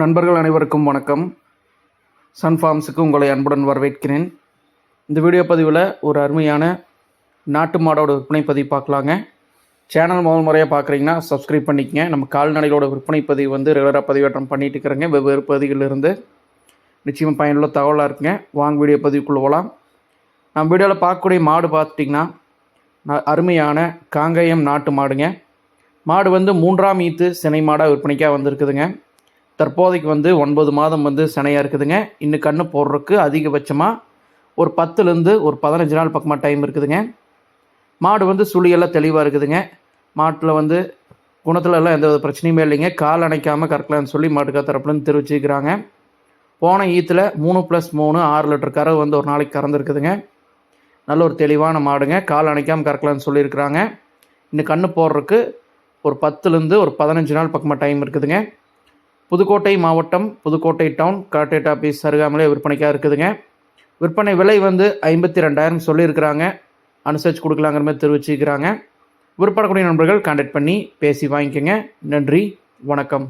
நண்பர்கள் அனைவருக்கும் வணக்கம். சன்ஃபார்ம்ஸுக்கு உங்களை அன்புடன் வரவேற்கிறேன். இந்த வீடியோ பதிவில் ஒரு அருமையான நாட்டு மாடோட விற்பனை பதிவு பார்க்கலாங்க. சேனல் முதல் முறையாக பார்க்குறீங்கன்னா சப்ஸ்கிரைப் பண்ணிக்கங்க. நம்ம கால்நடைகளோட விற்பனை பதிவு வந்து ரெகுலராக பதிவேற்றம் பண்ணிட்டு இருக்கிறேங்க. வெவ்வேறு பகுதிகளிலிருந்து. நிச்சயமாக பயனுள்ள தகவலாக இருக்குங்க. வாங்க வீடியோ பதிவுக்குள்ள போகலாம் நம்ம வீடியோவில் பார்க்கக்கூடிய மாடு பார்த்துட்டிங்கன்னா அருமையான காங்கயம் நாட்டு மாடுங்க. மாடு வந்து மூன்றாம் ஈத்து சினை மாடாக விற்பனைக்காக வந்திருக்குதுங்க. தற்போதைக்கு வந்து ஒன்பது மாதம் வந்து சினையாக இருக்குதுங்க. இன்னும் கண்ணு போடுறதுக்கு அதிகபட்சமாக ஒரு பத்துலேருந்து ஒரு பதினஞ்சு நாள் பக்கமாக டைம் இருக்குதுங்க. மாடு வந்து சுழியெல்லாம் தெளிவாக இருக்குதுங்க. மாட்டில் வந்து குணத்துல எல்லாம் எந்த வித பிரச்சனையுமே இல்லைங்க. கால் அணைக்காமல் கறக்கலாம்னு சொல்லி மாட்டுக்கா தரப்புலன்னு தெரிவிச்சுக்கிறாங்க போன ஈத்தில் மூணு ப்ளஸ் மூணு ஆறு லிட்டர் கறவை வந்து ஒரு நாளைக்கு கறந்துருக்குதுங்க. நல்ல ஒரு தெளிவான மாடுங்க. கால் அணைக்காமல் கறக்கலாம்னு சொல்லியிருக்கிறாங்க. இன்னும் கண்ணு போடுறதுக்கு ஒரு பத்துலேருந்து ஒரு பதினஞ்சு நாள் பக்கமாக டைம் இருக்குதுங்க. புதுக்கோட்டை மாவட்டம் புதுக்கோட்டை டவுன் கார்டேட் ஆஃபீஸ் அருகாமலே விற்பனைக்காக இருக்குதுங்க. விற்பனை விலை வந்து ஐம்பத்தி ரெண்டாயிரம் சொல்லியிருக்கிறாங்க. அனுசரித்து கொடுக்கலாங்கிற மாதிரி தெரிவிச்சுக்கிறாங்க. விற்பனைக்கூடிய நண்பர்கள் கான்டாக்ட் பண்ணி பேசி வாங்கிக்கோங்க. நன்றி வணக்கம்.